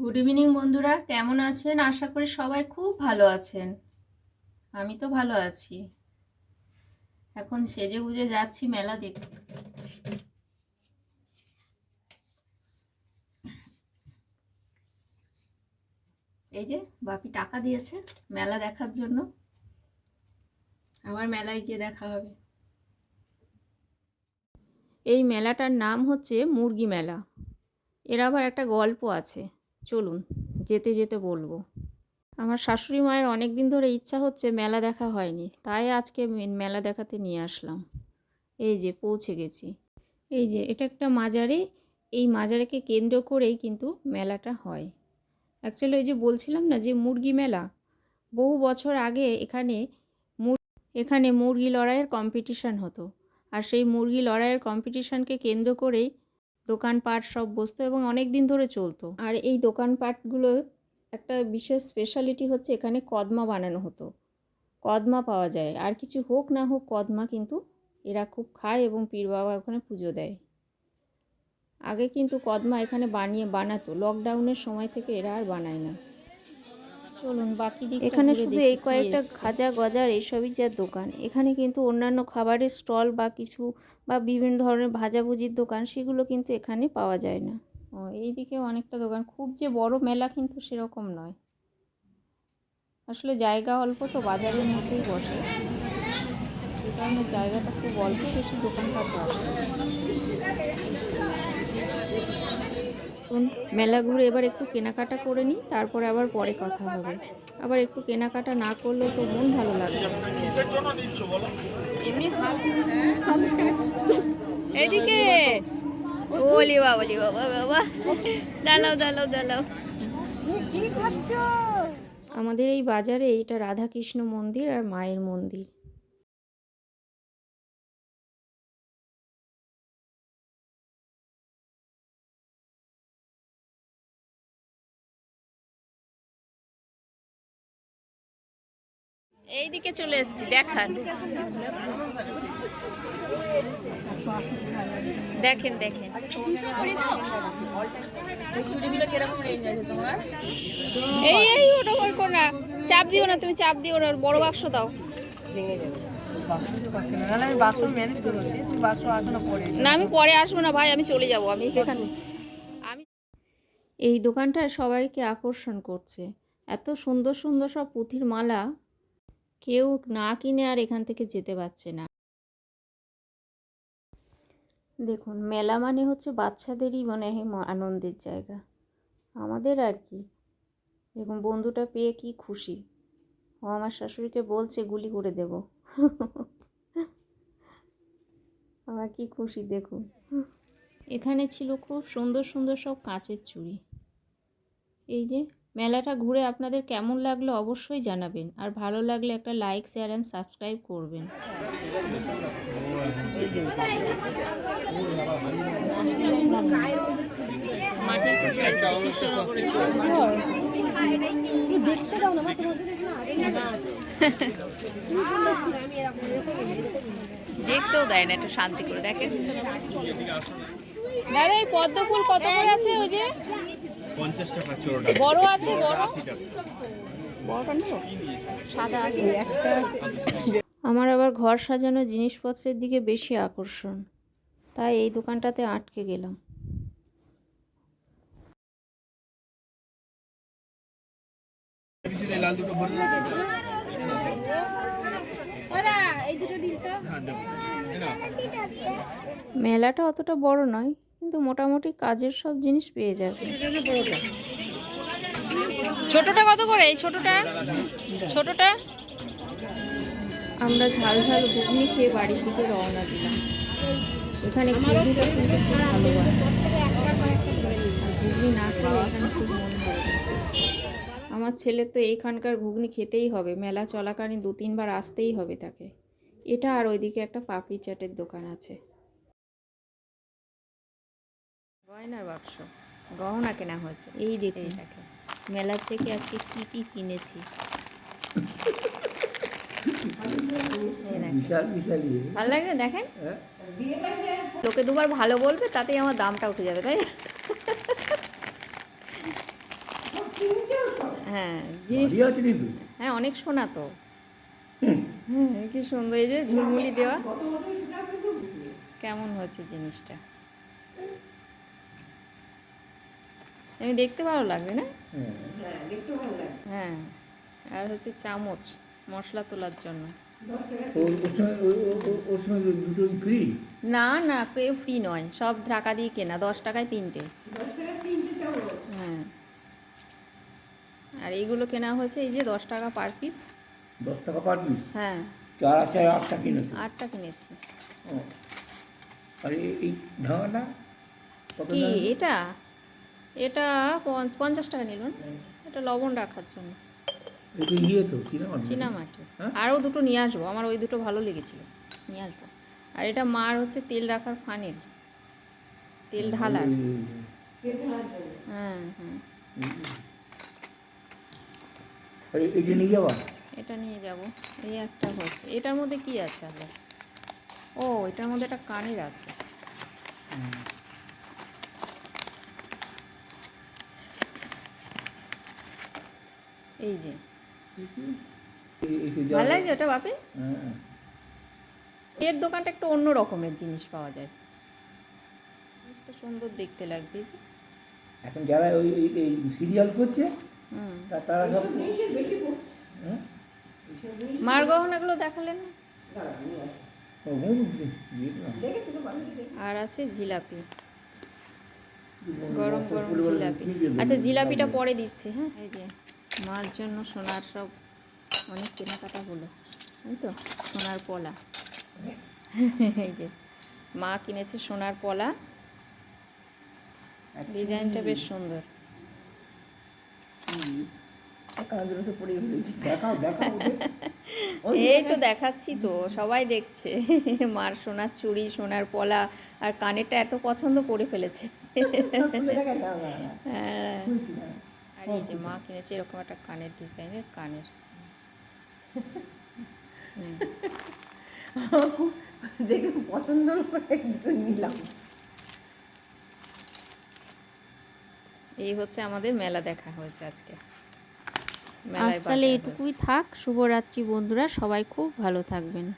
Good evening বন্ধুরা। কেমন আছেন? আশা করি সবাই খুব ভালো আছেন। আমি তো ভালো আছি। এখন সেজে গুজে যাচ্ছি মেলা দেখতে। এই যে, বাপি টাকা দিয়েছে মেলা দেখার জন্য। আবার মেলায় গিয়ে দেখা হবে। এই মেলাটার নাম হচ্ছে মুরগি মেলা। এর আবার একটা গল্প আছে। চলুন, যেতে যেতে বলব। আমার শাশুড়ি মায়ের অনেক দিন ধরে ইচ্ছা হচ্ছে মেলা দেখা হয়নি, তাই আজকে মেলা দেখাতে নিয়ে আসলাম। এই যে, পৌঁছে গেছি। এই যে, এটা একটা মাজারে, এই মাজারেকে কেন্দ্র করেই কিন্তু মেলাটা হয়। অ্যাকচুয়ালি ওই যে বলছিলাম না যে, মুরগি মেলা? বহু বছর আগে এখানে এখানে মুরগি লড়াইয়ের কম্পিটিশান হতো। আর সেই মুরগি লড়াইয়ের কম্পিটিশানকে কেন্দ্র করেই দোকানপাট সব বসতো এবং অনেক দিন ধরে চলতো। আর এই দোকানপাটগুলো একটা বিশেষ স্পেশালিটি হচ্ছে এখানে কদমা বানানো হতো। কদমা পাওয়া যায়। আর কিছু হোক না হোক কদমা কিন্তু এরা খুব খায় এবং পীর বাবা ওখানে পুজো দেয়। আগে কিন্তু কদমা এখানে বানিয়ে বানাতো। লকডাউনের সময় থেকে এরা আর বানায় না। চলুন বাকি দিক এখানে শুধু এই কয়েকটা খাজা গজার এইসবই যা দোকান। এখানে কিন্তু অন্যান্য খাবারের স্টল বা কিছু বা বিভিন্ন ধরনের ভাজাভুজির দোকান সেগুলো কিন্তু এখানে পাওয়া যায় না। ও এইদিকে অনেকটা দোকান। খুব যে বড় মেলা কিন্তু সেরকম নয়। আসলে জায়গা অল্প তো বাজারের মধ্যেই বসে। কারণে জায়গাটা খুব অল্প বেশি দোকানপাট বসে শুন, মেলা ঘুরে এবার একটু কেনাকাটা করে নিই তারপরে আবার পরে কথা হবে। আবার একটু কেনাকাটা না করলেও তো মন ভালো লাগবে এদিকে। ওলি বাবা ওলি বাবা বাবা। দাঁড়াও দাঁড়াও দাঁড়াও। আমাদের এই বাজারে এটা রাধাকৃষ্ণ মন্দির আর মায়ের মন্দির। এইদিকে চলে এসেছি, দেখান। দেখেন দেখেন। এই এই, ওটা করো না চাপ দিও না, তুমি চাপ দিও না বড় বাক্স দাও। না, আমি পরে আসব না, ভাই, আমি চলে যাব, আমি এখানে। আমি এই দোকানটা সবাইকে আকর্ষণ করছে। এত সুন্দর সুন্দর সব পুঁথির মালা। কেউ না কিনে আর এখান থেকে যেতে পারছে না। দেখুন মেলা মানে হচ্ছে বাচ্চাদেরই মনে হয় আনন্দের জায়গা। আমাদের আর কি। দেখুন বন্ধুটা পেয়ে কি খুশি। ও আমার শাশুড়িকে বলছে গুলি করে দেব। আমার কি খুশি দেখুন। এখানে ছিল খুব সুন্দর সুন্দর সব কাঁচের চুড়ি। এই যে মেলাটা ঘুরে আপনাদের কেমন লাগল অবশ্যই জানাবেন। আর ভালো লাগলে একটা লাইক শেয়ার অ্যান্ড সাবস্ক্রাইব করবেন। দেখতেও দেয় না একটু শান্তি করে দেখেন। দাদা এই পদ্ম ফুল কত করে আছে ওই যে? পঞ্চাশ টাকা বড় আছে বড়? আশি টাকা। বড়টা নেব সাদা আছে। আমার আবার ঘর সাজানো জিনিসপত্রের দিকে বেশি আকর্ষণ। তাই এই দোকানটাতে আটকে গেলাম। লাল দুটো ভরে হ্যাঁ। মেলাটা অতটা বড় নয় কিন্তু মোটামুটি কাজের সব জিনিস পেয়ে যাবে। ছোটটা কত করে? এই ছোটটা? ছোটটা? আমরা ঝাল ঝাল ঘুগনি খেয়ে বাড়ির দিকে রওনা দিলাম। এখানে ঘুগনিটা কিন্তু খুব ভালো ঘুগনি না খেলে এখানে খুব মন ভালো আমার ছেলে তো এইখানকার ঘুগনি খেতেই হবে মেলা চলাকালীন দু তিনবার আসতেই হবে তাকে। এটা আর ওইদিকে একটা পাপড়ি চাটের দোকান আছে। গয়নার বাক্স। গহনা কেনা হয়েছে। এই দেখুন। মেলার থেকে আজকে কি কি কিনেছি? ভালো লাগে দেখেন। লোকে দুবার ভালো বলবে তাতেই আমার দামটা উঠে যাবে তাই না? হ্যাঁ হ্যাঁ অনেক সোনা তো। হ্যাঁ কি সুন্দর এই যে ঝুলমুলি দেওয়া। কেমন হচ্ছে জিনিসটা? আমি দেখতে ভালো লাগবে না? হ্যাঁ। হ্যাঁ আর হচ্ছে চামচ মশলা তোলার জন্য। না না কেউ ফ্রি নয়। সব টাকা দিয়ে কেনা দশ টাকায় তিনটে। হ্যাঁ। আর এইগুলো কেনা হয়েছে এই যে দশ টাকা পার পিস দশ টাকা পার পিস হ্যাঁ। চার চার আটটা কিনেছে? আটটা কিনেছি। আর এই- এই ঢাকাটা কি এটা? এটা পঞ্চ- পঞ্চাশ টাকা নিল এটা লবণ রাখার জন্য। এটা চীনামাটি। হ্যাঁ? আরও দুটো নিয়ে আসব। আমার ওই দুটো ভালো লেগেছিল নিয়ে আসব আর এটা মার হচ্ছে তেল রাখার ফানেল। তেল ঢালার। হ্যাঁ হ্যাঁ। আর নিয়ে যাবা? এটা নিয়ে যাব। এই একটা হচ্ছে। এটার মধ্যে কি আছে আবার? ও এটার মধ্যে একটা কানের আছে। এই যে। এই- এই যে ভালো লাগছে ওটা বাপে? হ্যাঁ। এর দোকানটা একটু অন্য রকমের জিনিস পাওয়া যায়। জিনিসটা সুন্দর দেখতে লাগছে এখন যারা ওই এই- সিরিয়াল করছে তারা সব হ্যাঁ? মার গহনাগুলো দেখালেন। আর আছে জিলাপি। গরম গরম জিলাপি। আচ্ছা জিলাপিটা পরে দিচ্ছি হ্যাঁ? এই যে। মার জন্য সোনার সব অনেক কেনাকাটা হলো এই তো সোনার পলা। এই যে মা কিনেছে সোনার পলা। ডিজাইনটা বেশ সুন্দর। এই তো দেখাচ্ছি তো সবাই দেখছে। মার সোনার চুড়ি সোনার পলা আর কানেরটা এত পছন্দ করে ফেলেছে। হ্যাঁ। আর এই যে মা কিনেছে এরকম একটা কানের ডিজাইনের কানের। দেখে পছন্দ করে নিলাম। এই হচ্ছে আমাদের মেলা দেখা হয়েছে আজকে। আজ তাহলে এটুকুই থাক। শুভরাত্রি বন্ধুরা সবাই খুব ভালো থাকবেন।